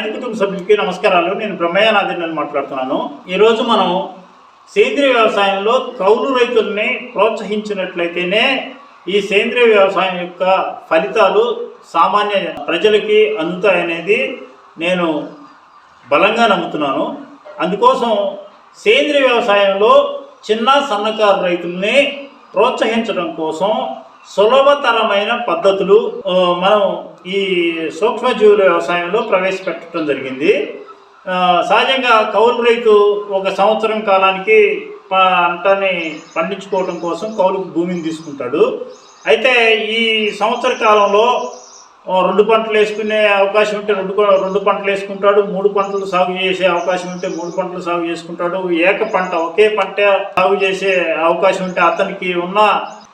రైతు కుటుంబ సభ్యులకి నమస్కారాలు. నేను బ్రహ్మయ్య నాదిని మాట్లాడుతున్నాను. ఈరోజు మనం సేంద్రియ వ్యవసాయంలో కౌలు రైతుల్ని ప్రోత్సహించినట్లయితేనే ఈ సేంద్రియ వ్యవసాయం యొక్క ఫలితాలు సామాన్య ప్రజలకి అందుతాయనేది నేను బలంగా నమ్ముతున్నాను. అందుకోసం సేంద్రియ వ్యవసాయంలో చిన్న సన్నకారు రైతుల్ని ప్రోత్సహించడం కోసం సులభతరమైన పద్ధతులు మనం ఈ సూక్ష్మజీవుల వ్యవసాయంలో ప్రవేశపెట్టడం జరిగింది. సహజంగా కౌలు రైతు ఒక సంవత్సరం కాలానికి పంటని పండించుకోవడం కోసం కౌలుకు భూమిని తీసుకుంటాడు. అయితే ఈ సంవత్సర కాలంలో రెండు పంటలు వేసుకునే అవకాశం ఉంటే రెండు రెండు పంటలు వేసుకుంటాడు మూడు పంటలు సాగు చేసే అవకాశం ఉంటే మూడు పంటలు సాగు చేసుకుంటాడు. ఏక పంట ఒకే పంట సాగు చేసే అవకాశం ఉంటే అతనికి ఉన్న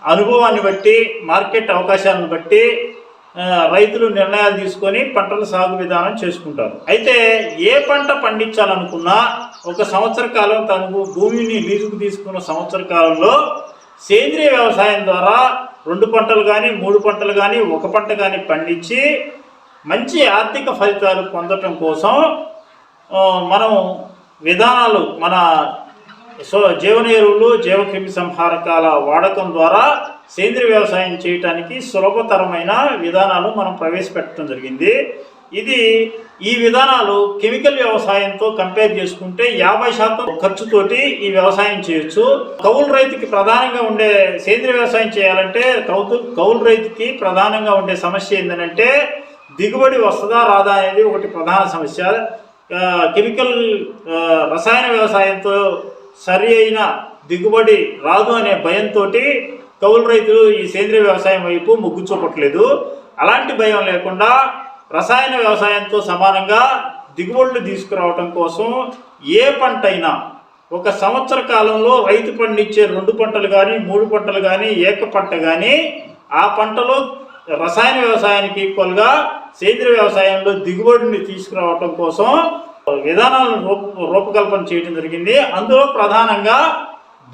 అనుభవాన్ని బట్టి మార్కెట్ అవకాశాలను బట్టి రైతులు నిర్ణయాలు తీసుకొని పంటల సాగు విధానం చేసుకుంటారు. అయితే ఏ పంట పండించాలనుకున్నా ఒక సంవత్సర కాలం తనకు భూమిని లీజుకు తీసుకున్న సంవత్సర కాలంలో సేంద్రియ వ్యవసాయం ద్వారా రెండు పంటలు కానీ మూడు పంటలు కానీ ఒక పంట కానీ పండించి మంచి ఆర్థిక ఫలితాలు పొందటం కోసం మనం విధానాలు మన సో జీవన ఎరువులు జీవక్రిమి సంహారకాల వాడకం ద్వారా సేంద్రియ వ్యవసాయం చేయటానికి సులభతరమైన విధానాలు మనం ప్రవేశపెట్టడం జరిగింది. ఇది ఈ విధానాలు కెమికల్ వ్యవసాయంతో కంపేర్ చేసుకుంటే యాభై శాతం ఖర్చుతోటి ఈ వ్యవసాయం చేయొచ్చు. కౌలు రైతుకి ప్రధానంగా ఉండే సేంద్రియ వ్యవసాయం చేయాలంటే కౌతు కౌలు రైతుకి ప్రధానంగా ఉండే సమస్య ఏంటంటే దిగుబడి వస్తుందా రాదా అనేది ఒకటి ప్రధాన సమస్య. కెమికల్ రసాయన వ్యవసాయంతో సరి అయిన దిగుబడి రాదు అనే భయంతో కౌలు రైతులు ఈ సేంద్రియ వ్యవసాయం వైపు మొగ్గు చూపట్లేదు. అలాంటి భయం లేకుండా రసాయన వ్యవసాయంతో సమానంగా దిగుబడులు తీసుకురావటం కోసం ఏ పంట అయినా ఒక సంవత్సర కాలంలో రైతు పండించే రెండు పంటలు కానీ మూడు పంటలు కానీ ఏక పంట కానీ ఆ పంటలో రసాయన వ్యవసాయానికి ఈక్వల్గా సేంద్రియ వ్యవసాయంలో దిగుబడిని తీసుకురావటం కోసం విధానాలను రూప రూపకల్పన చేయడం జరిగింది. అందులో ప్రధానంగా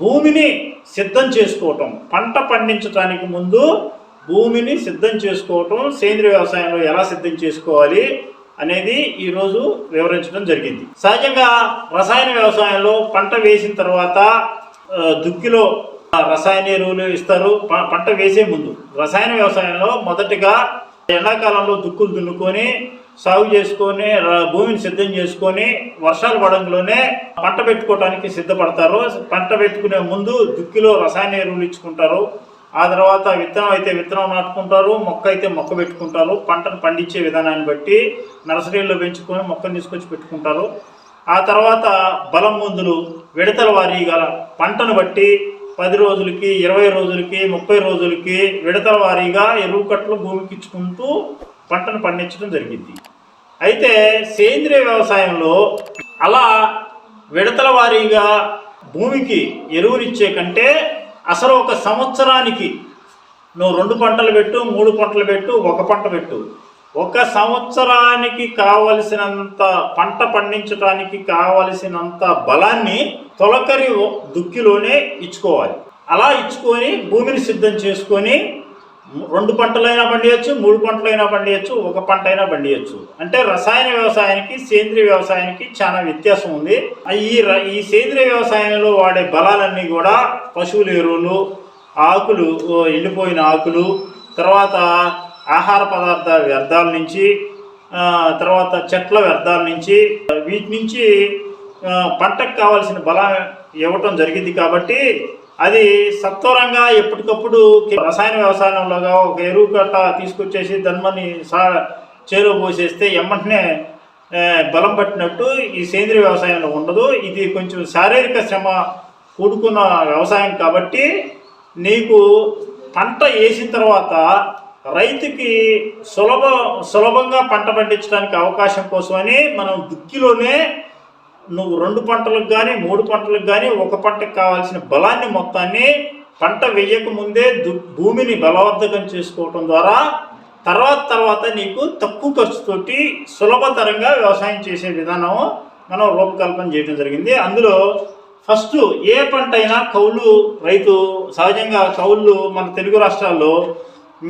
భూమిని సిద్ధం చేసుకోవటం. పంట పండించడానికి ముందు భూమిని సిద్ధం చేసుకోవటం సేంద్రియ వ్యవసాయంలో ఎలా సిద్ధం చేసుకోవాలి అనేది ఈరోజు వివరించడం జరిగింది. సహజంగా రసాయన వ్యవసాయంలో పంట వేసిన తర్వాత దుక్కిలో రసాయన ఎరువులు ఇస్తారు. పంట వేసే ముందు రసాయన వ్యవసాయంలో మొదటిగా ఎండాకాలంలో దుక్కులు దున్నుకొని సాగు చేసుకొని భూమిని సిద్ధం చేసుకొని వర్షాలు పడంలోనే పంట పెట్టుకోవడానికి సిద్ధపడతారు. పంట పెట్టుకునే ముందు దుక్కిలో రసాయన ఎరువులు ఇచ్చుకుంటారు. ఆ తర్వాత విత్తనం అయితే విత్తనం నాటుకుంటారు మొక్క అయితే మొక్క పెట్టుకుంటారు. పంటను పండించే విధానాన్ని బట్టి నర్సరీలో పెంచుకొని మొక్కను తీసుకొచ్చి పెట్టుకుంటారు. ఆ తర్వాత బలం మందులు విడతల వారీగా పంటను బట్టి పది రోజులకి ఇరవై రోజులకి ముప్పై రోజులకి విడతల వారీగా ఎరువు కట్టలు భూమికి ఇచ్చుకుంటూ పంటను పండించడం జరిగింది. అయితే సేంద్రియ వ్యవసాయంలో అలా విడతల వారీగా భూమికి ఎరువునిచ్చే కంటే అసలు ఒక సంవత్సరానికి నువ్వు రెండు పంటలు పెట్టు మూడు పంటలు పెట్టు ఒక పంట పెట్టు. ఒక సంవత్సరానికి కావలసినంత పంట పండించడానికి కావలసినంత బలాన్ని తొలకరి దుక్కిలోనే ఇచ్చుకోవాలి. అలా ఇచ్చుకొని భూమిని సిద్ధం చేసుకొని రెండు పంటలైనా పండియచ్చు మూడు పంటలైనా పండియచ్చు ఒక పంట అయినా పండియచ్చు. అంటే రసాయన వ్యవసాయానికి సేంద్రియ వ్యవసాయానికి చాలా వ్యత్యాసం ఉంది. ఈ ఈ సేంద్రియ వ్యవసాయంలో వాడే బలాలన్నీ కూడా పశువుల ఎరువులు ఆకులు ఎండిపోయిన ఆకులు తర్వాత ఆహార పదార్థ వ్యర్థాల నుంచి తర్వాత చెట్ల వ్యర్థాల నుంచి వీటి నుంచి పంటకు కావాల్సిన బలం ఇవ్వటం జరిగింది కాబట్టి అది సత్వరంగా ఎప్పటికప్పుడు రసాయన వ్యవసాయంలోగా ఒక ఎరువు కట్ట తీసుకొచ్చేసి ధన్మని సా చేలో పోసేస్తే ఎమ్మటనే బలం పట్టినట్టు ఈ సేంద్రియ వ్యవసాయంలో ఉండదు. ఇది కొంచెం శారీరక శ్రమ కూడుకున్న వ్యవసాయం కాబట్టి నీకు పంట వేసిన తర్వాత రైతుకి సులభ సులభంగా పంట పండించడానికి అవకాశం కోసమని మనం దుక్కిలోనే నువ్వు రెండు పంటలకు కానీ మూడు పంటలకు కానీ ఒక పంటకు కావాల్సిన బలాన్ని మొత్తాన్ని పంట వేయక ముందే దు భూమిని బలవర్ధకం చేసుకోవటం ద్వారా తర్వాత తర్వాత నీకు తక్కువ ఖర్చుతోటి సులభతరంగా వ్యవసాయం చేసే విధానం మనం రూపకల్పన చేయడం జరిగింది. అందులో ఫస్ట్ ఏ పంట అయినా కౌలు రైతు సహజంగా కౌళ్ళు మన తెలుగు రాష్ట్రాల్లో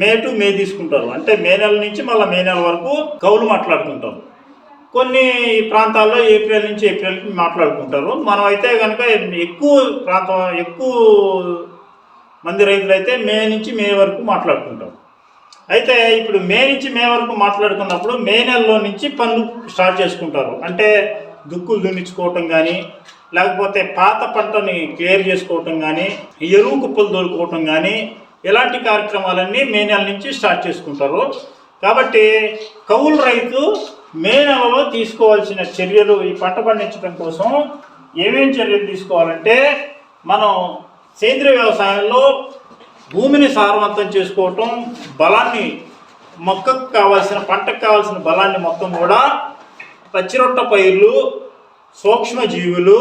మే టు మే తీసుకుంటారు. అంటే మే నెల నుంచి మళ్ళీ మే నెల వరకు కౌలు మాట్లాడుకుంటారు. కొన్ని ప్రాంతాల్లో ఏప్రిల్ నుంచి ఏప్రిల్కి మాట్లాడుకుంటారు. మనం అయితే కనుక ఎక్కువ ప్రాంతం ఎక్కువ మంది రైతులు అయితే మే నుంచి మే వరకు మాట్లాడుకుంటాం. అయితే ఇప్పుడు మే నుంచి మే వరకు మాట్లాడుకున్నప్పుడు మే నెలలో నుంచి పనులు స్టార్ట్ చేసుకుంటారు. అంటే దుక్కులు దున్నించుకోవటం కానీ లేకపోతే పాత పంటని క్లియర్ చేసుకోవటం కానీ ఎరువు కుప్పలు దొరుకోవటం కానీ ఇలాంటి కార్యక్రమాలన్నీ మే నెల నుంచి స్టార్ట్ చేసుకుంటారు. కాబట్టి కౌలు రైతు మే నెలలో తీసుకోవాల్సిన చర్యలు ఈ పంట పండించడం కోసం ఏమేం చర్యలు తీసుకోవాలంటే మనం సేంద్రియ వ్యవసాయంలో భూమిని సారవంతం చేసుకోవటం బలాన్ని మొక్కకు కావాల్సిన పంటకు కావాల్సిన బలాన్ని మొత్తం కూడా పచ్చిరొట్ట పైర్లు సూక్ష్మజీవులు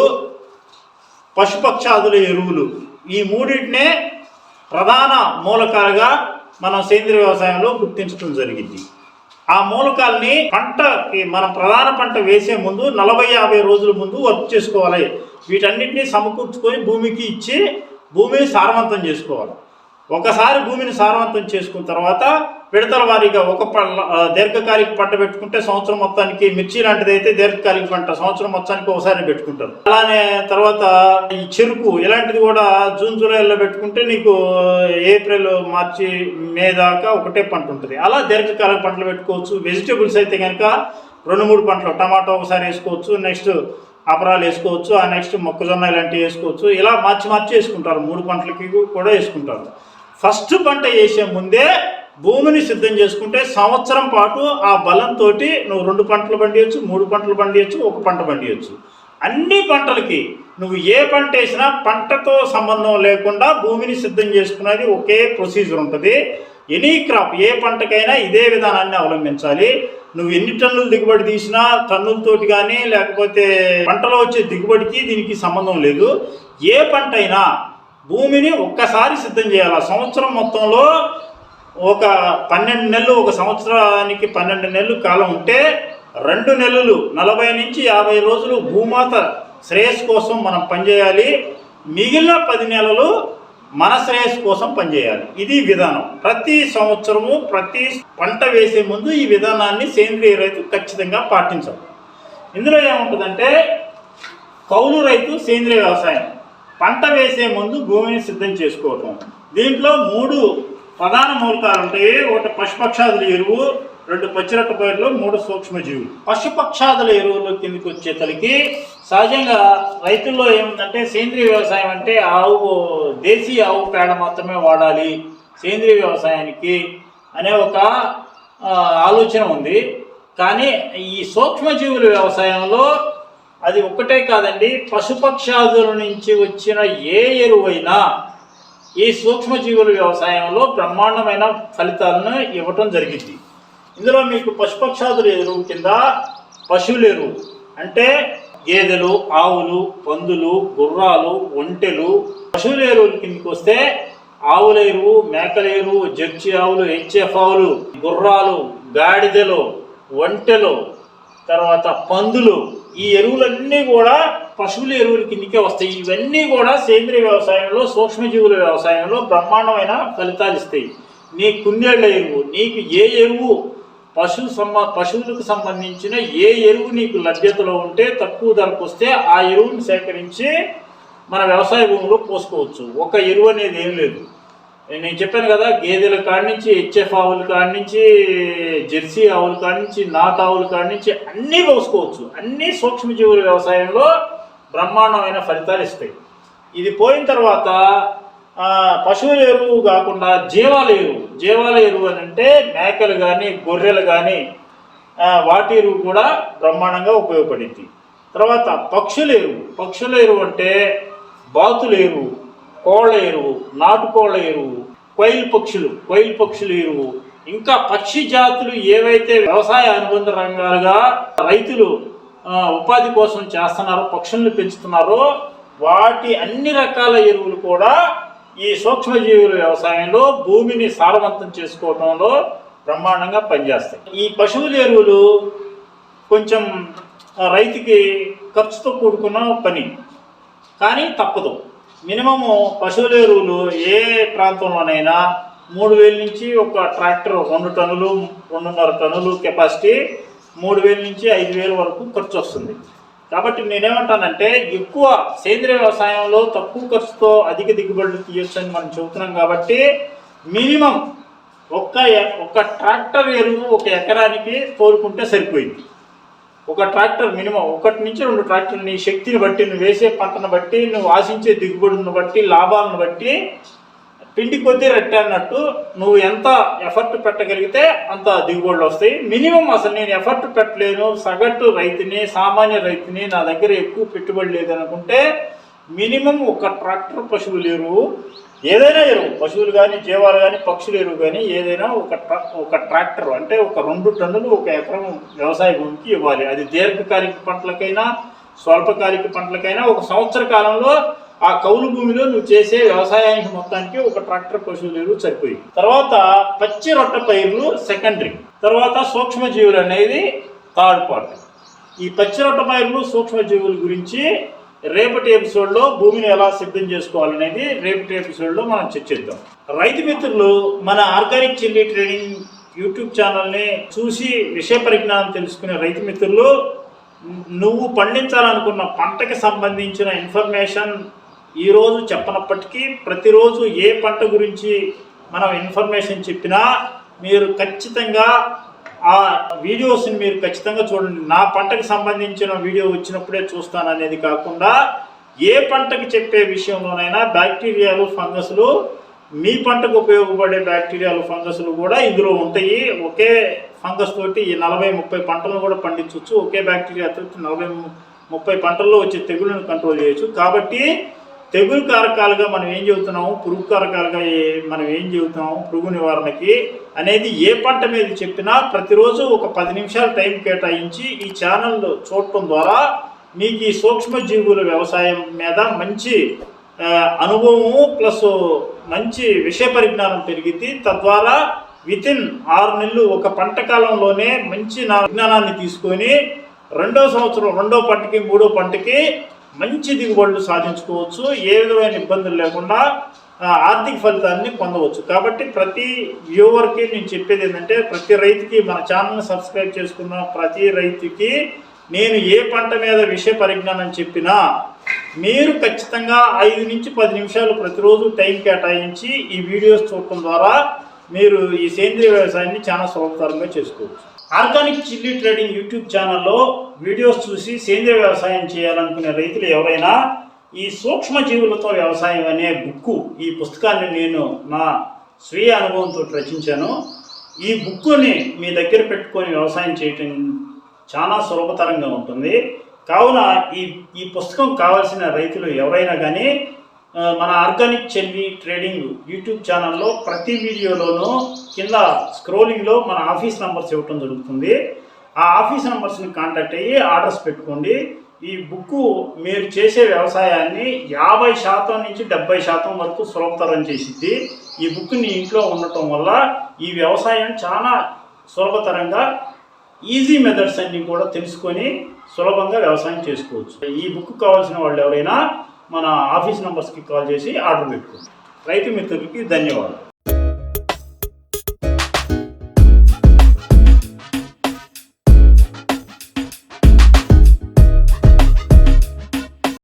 పశుపక్షాదుల ఎరువులు ఈ మూడింటినే ప్రధాన మూలకాలుగా మనం సేంద్రియ వ్యవసాయంలో గుర్తించడం జరిగింది. ఆ మూలకాల్ని పంటకి మనం ప్రధాన పంట వేసే ముందు నలభై యాభై రోజుల ముందు వర్క్ చేసుకోవాలి. వీటన్నిటిని సమకూర్చుకొని భూమికి ఇచ్చి భూమిని సారవంతం చేసుకోవాలి. ఒకసారి భూమిని సారవంతం చేసుకున్న తర్వాత విడతల వారీగా ఒక దీర్ఘకాలిక పంట పెట్టుకుంటే సంవత్సరం మొత్తానికి మిర్చి లాంటిది అయితే దీర్ఘకాలిక పంట సంవత్సరం మొత్తానికి ఒకసారి పెట్టుకుంటారు. అలానే తర్వాత ఈ చెరుకు ఇలాంటిది కూడా జూన్ జూలైలో పెట్టుకుంటే నీకు ఏప్రిల్ మార్చి మే దాకా ఒకటే పంట ఉంటుంది. అలా దీర్ఘకాలిక పంటలు పెట్టుకోవచ్చు. వెజిటేబుల్స్ అయితే కనుక రెండు మూడు పంటలు టమాటో ఒకసారి వేసుకోవచ్చు నెక్స్ట్ అపరాలు వేసుకోవచ్చు ఆ నెక్స్ట్ మొక్కజొన్న ఇలాంటివి వేసుకోవచ్చు. ఇలా మార్చి మార్చి వేసుకుంటారు. మూడు పంటలకి కూడా వేసుకుంటారు. ఫస్ట్ పంట వేసే ముందే భూమిని సిద్ధం చేసుకుంటే సంవత్సరం పాటు ఆ బలంతో నువ్వు రెండు పంటలు పండియచ్చు మూడు పంటలు పండియచ్చు ఒక పంట పండియచ్చు. అన్ని పంటలకి నువ్వు ఏ పంట వేసినా పంటతో సంబంధం లేకుండా భూమిని సిద్ధం చేసుకునేది ఒకే ప్రొసీజర్ ఉంటుంది. ఎనీ క్రాప్ ఏ పంటకైనా ఇదే విధానాన్ని అవలంబించాలి. నువ్వు ఎన్ని టన్నులు దిగుబడి తీసినా టన్నులతోటి కానీ లేకపోతే పంటలో వచ్చే దిగుబడికి దీనికి సంబంధం లేదు. ఏ పంట అయినా భూమిని ఒక్కసారి సిద్ధం చేయాలి. ఆ సంవత్సరం మొత్తంలో ఒక పన్నెండు నెలలు ఒక సంవత్సరానికి పన్నెండు నెలలు కాలం ఉంటే రెండు నెలలు నలభై నుంచి యాభై రోజులు భూమాత శ్రేయస్ కోసం మనం పనిచేయాలి. మిగిలిన పది నెలలు మన శ్రేయస్ కోసం పనిచేయాలి. ఇది విధానం. ప్రతి సంవత్సరము ప్రతి పంట వేసే ముందు ఈ విధానాన్ని సేంద్రియ రైతు ఖచ్చితంగా పాటించాలి. ఇందులో ఏముంటుందంటే కౌలు రైతు సేంద్రియ వ్యవసాయం. పంట వేసే ముందు భూమిని సిద్ధం చేసుకోవటం. దీంట్లో మూడు ప్రధాన మూలకాలు ఉంటాయి. ఒకటి పశుపక్షాదుల ఎరువు రెండు పచ్చిరొట్ట పైర్లు మూడు సూక్ష్మజీవులు. పశుపక్షాదుల ఎరువుల కిందకి వచ్చేతలకి సహజంగా రైతుల్లో ఏముందంటే సేంద్రియ వ్యవసాయం అంటే ఆవు దేశీ ఆవు పేడ మాత్రమే వాడాలి. సేంద్రీయ వ్యవసాయానికి అనే ఒక ఆలోచన ఉంది. కానీ ఈ సూక్ష్మజీవుల వ్యవసాయంలో అది ఒక్కటే కాదండి పశుపక్షాదుల నుంచి వచ్చిన ఏ ఎరువైనా ఈ సూక్ష్మజీవుల వ్యవసాయంలో బ్రహ్మాండమైన ఫలితాలను ఇవ్వటం జరిగింది. ఇందులో మీకు పశుపక్షాదుల ఎరువు కింద పశువుల ఎరువు అంటే గేదెలు ఆవులు పందులు గుర్రాలు ఒంటెలు. పశువుల ఎరువుల కిందకి వస్తే ఆవుల ఎరువు మేకల ఎరువు జర్చి ఆవులు హెచ్ఎఫ్ ఆవులు గుర్రాలు గాడిదలు ఒంటెలు తర్వాత పందులు ఈ ఎరువులన్నీ కూడా పశువుల ఎరువుల కిందకే వస్తాయి. ఇవన్నీ కూడా సేంద్రియ వ్యవసాయంలో సూక్ష్మజీవుల వ్యవసాయంలో బ్రహ్మాండమైన ఫలితాలు ఇస్తాయి. నీ కుందేళ్ళ ఎరువు నీకు ఏ ఎరువు పశు సంబ పశువులకు సంబంధించిన ఏ ఎరువు నీకు లభ్యతలో ఉంటే తక్కువ ధరకు వస్తే ఆ ఎరువుని సేకరించి మన వ్యవసాయ భూమిలో పోసుకోవచ్చు. ఒక ఎరువు అనేది ఏం లేదు. నేను చెప్పాను కదా గేదెల కాడి నుంచి హెచ్ఎఫ్ ఆవుల కాడి నుంచి జెర్సీ ఆవుల కాడి నుంచి నాట్ ఆవుల కాడి నుంచి అన్నీ పోసుకోవచ్చు అన్నీ సూక్ష్మజీవుల వ్యవసాయంలో బ్రహ్మాండమైన ఫలితాలు ఇస్తాయి. ఇది పోయిన తర్వాత పశువుల ఎరువు కాకుండా జీవాల ఎరువు. జీవాల ఎరువు అని అంటే మేకలు కానీ గొర్రెలు కానీ వాటి ఎరువు కూడా బ్రహ్మాండంగా ఉపయోగపడింది. తర్వాత పక్షుల ఎరువు. పక్షుల ఎరువు అంటే బాతుల ఎరువు కోళ్ళ ఎరువు నాటుకోళ్ళ ఎరువు కోయిల్ పక్షులు కోయిల్ పక్షులు ఎరువు ఇంకా పక్షి జాతులు ఏవైతే వ్యవసాయ అనుబంధ రంగాలుగా రైతులు ఉపాధి కోసం చేస్తున్నారో పక్షులను పెంచుతున్నారో వాటి అన్ని రకాల ఎరువులు కూడా ఈ సూక్ష్మజీవుల వ్యవసాయంలో భూమిని సారవంతం చేసుకోవడంలో బ్రహ్మాండంగా పనిచేస్తాయి. ఈ పశువుల ఎరువులు కొంచెం రైతుకి ఖర్చుతో కూడుకున్న పని కానీ తప్పదు. మినిమము పశువుల ఎరువులు ఏ ప్రాంతంలోనైనా మూడు వేల నుంచి ఒక ట్రాక్టర్ రెండు టన్నులు రెండున్నర టన్నులు కెపాసిటీ మూడు వేల నుంచి ఐదు వేల వరకు ఖర్చు వస్తుంది. కాబట్టి నేనేమంటానంటే ఎక్కువ సేంద్రియ వ్యవసాయంలో తక్కువ ఖర్చుతో అధిక దిగుబడులు తీయొచ్చు అని మనం చెబుతున్నాం కాబట్టి మినిమం ఒక్క ఒక్క ట్రాక్టర్ ఎరువు ఒక ఎకరానికి కోరుకుంటే సరిపోయింది. ఒక ట్రాక్టర్ మినిమం ఒకటి నుంచి రెండు ట్రాక్టర్ నీ శక్తిని బట్టి నువ్వు వేసే పంటను బట్టి నువ్వు ఆశించే దిగుబడులను బట్టి లాభాలను బట్టి పిండి కొద్దీ రెట్ట అన్నట్టు నువ్వు ఎంత ఎఫర్ట్ పెట్టగలిగితే అంత దిగుబడులు వస్తాయి. మినిమం అసలు నేను ఎఫర్ట్ పెట్టలేను. సగటు రైతుని సామాన్య రైతుని నా దగ్గర ఎక్కువ పెట్టుబడి లేదనుకుంటే మినిమం ఒక ట్రాక్టర్ పశువు లేరు. ఏదైనా ఎరువు పశువులు కానీ జీవాలు కానీ పక్షుల ఎరువు కానీ ఏదైనా ఒక ట్రా- ఒక ట్రాక్టర్ అంటే ఒక రెండు టన్నులు ఒక ఎకరం వ్యవసాయ భూమికి ఇవ్వాలి. అది దీర్ఘకాలిక పంటలకైనా స్వల్పకాలిక పంటలకైనా ఒక సంవత్సర కాలంలో ఆ కౌలు భూమిలో నువ్వు చేసే వ్యవసాయానికి మొత్తానికి ఒక ట్రాక్టర్ పశువుల ఎరువు సరిపోయి. తర్వాత పచ్చి రొట్ట పైర్లు సెకండరీ తర్వాత సూక్ష్మజీవులు అనేది థర్డ్ పార్ట్ ఈ పచ్చి రొట్ట పైర్లు సూక్ష్మజీవుల గురించి రేపటి ఎపిసోడ్లో భూమిని ఎలా సిద్ధం చేసుకోవాలనేది రేపటి ఎపిసోడ్లో మనం చర్చిద్దాం. రైతు మిత్రులు మన ఆర్గానిక్ చిల్లీ ట్రేడింగ్ యూట్యూబ్ ఛానల్ని చూసి విషయ పరిజ్ఞానం తెలుసుకునే రైతు మిత్రులు నువ్వు పండించాలనుకున్న పంటకి సంబంధించిన ఇన్ఫర్మేషన్ ఈరోజు చెప్పనప్పటికీ ప్రతిరోజు ఏ పంట గురించి మనం ఇన్ఫర్మేషన్ చెప్పినా మీరు ఖచ్చితంగా ఆ వీడియోస్ని మీరు ఖచ్చితంగా చూడండి. నా పంటకు సంబంధించిన వీడియో వచ్చినప్పుడే చూస్తాను అనేది కాకుండా ఏ పంటకు చెప్పే విషయంలోనైనా బ్యాక్టీరియాలు ఫంగస్లు మీ పంటకు ఉపయోగపడే బ్యాక్టీరియాలు ఫంగస్లు కూడా ఇందులో ఉంటాయి. ఒకే ఫంగస్ తోటి ఈ నలభై ముప్పై పంటలను కూడా పండించవచ్చు. ఒకే బ్యాక్టీరియా తోటి నలభై ముప్పై పంటల్లో వచ్చే తెగుళ్ళను కంట్రోల్ చేయొచ్చు. కాబట్టి తెగులు కారకాలుగా మనం ఏం చెబుతున్నాము? పురుగు కారకాలుగా మనం ఏం చెబుతున్నాము? పురుగు నివారణకి అనేది ఏ పంట మీద చెప్పినా ప్రతిరోజు ఒక పది నిమిషాలు టైం కేటాయించి ఈ ఛానల్ చూడటం ద్వారా మీకు ఈ సూక్ష్మజీవుల వ్యవసాయం మీద మంచి అనుభవము ప్లస్ మంచి విషయ పరిజ్ఞానం పెరిగింది తద్వారా వితిన్ ఆరు నెలలు ఒక పంట కాలంలోనే మంచి నా విజ్ఞానాన్ని తీసుకొని రెండో సంవత్సరం రెండో పంటకి మూడో పంటకి మంచి దిగుబడులు సాధించుకోవచ్చు. ఏ విధమైన ఇబ్బందులు లేకుండా ఆర్థిక ఫలితాన్ని పొందవచ్చు. కాబట్టి ప్రతి వ్యూవర్కి నేను చెప్పేది ఏంటంటే ప్రతి రైతుకి మన ఛానల్ని సబ్స్క్రైబ్ చేసుకున్న ప్రతి రైతుకి నేను ఏ పంట మీద విషయ పరిజ్ఞానం చెప్పినా మీరు ఖచ్చితంగా ఐదు నుంచి పది నిమిషాలు ప్రతిరోజు టైం కేటాయించి ఈ వీడియోస్ చూడటం ద్వారా మీరు ఈ సేంద్రియ వ్యవసాయాన్ని చాలా సులభతరంగా చేసుకోవచ్చు. ఆర్గానిక్ చిల్లీ ట్రేడింగ్ యూట్యూబ్ ఛానల్లో వీడియోస్ చూసి సేంద్రియ వ్యవసాయం చేయాలనుకునే రైతులు ఎవరైనా ఈ సూక్ష్మజీవులతో వ్యవసాయం అనే బుక్కు ఈ పుస్తకాన్ని నేను నా స్వీయ అనుభవంతో రచించాను. ఈ బుక్కుని మీ దగ్గర పెట్టుకొని వ్యవసాయం చేయటం చాలా సులభతరంగా ఉంటుంది. కావున ఈ ఈ పుస్తకం కావాల్సిన రైతులు ఎవరైనా కానీ మన ఆర్గానిక్ చెల్లి ట్రేడింగ్ యూట్యూబ్ ఛానల్లో ప్రతి వీడియోలోనూ కింద స్క్రోలింగ్లో మన ఆఫీస్ నెంబర్స్ ఇవ్వటం జరుగుతుంది. ఆ ఆఫీస్ నెంబర్స్ని కాంటాక్ట్ అయ్యి ఆర్డర్స్ పెట్టుకోండి. ఈ బుక్ మీరు చేసే వ్యవసాయాన్ని యాభై శాతం నుంచి డెబ్బై శాతం వరకు సులభతరం చేసిద్ది. ఈ బుక్ నీ ఇంట్లో ఉండటం వల్ల ఈ వ్యవసాయం చాలా సులభతరంగా ఈజీ మెథడ్స్ అన్నీ కూడా తెలుసుకొని సులభంగా వ్యవసాయం చేసుకోవచ్చు. ఈ బుక్ కావాల్సిన వాళ్ళు ఎవరైనా మన ఆఫీస్ నంబర్స్కి కాల్ చేసి ఆర్డర్ పెట్టుకోండి. రైతు మిత్రులకి ధన్యవాదాలు.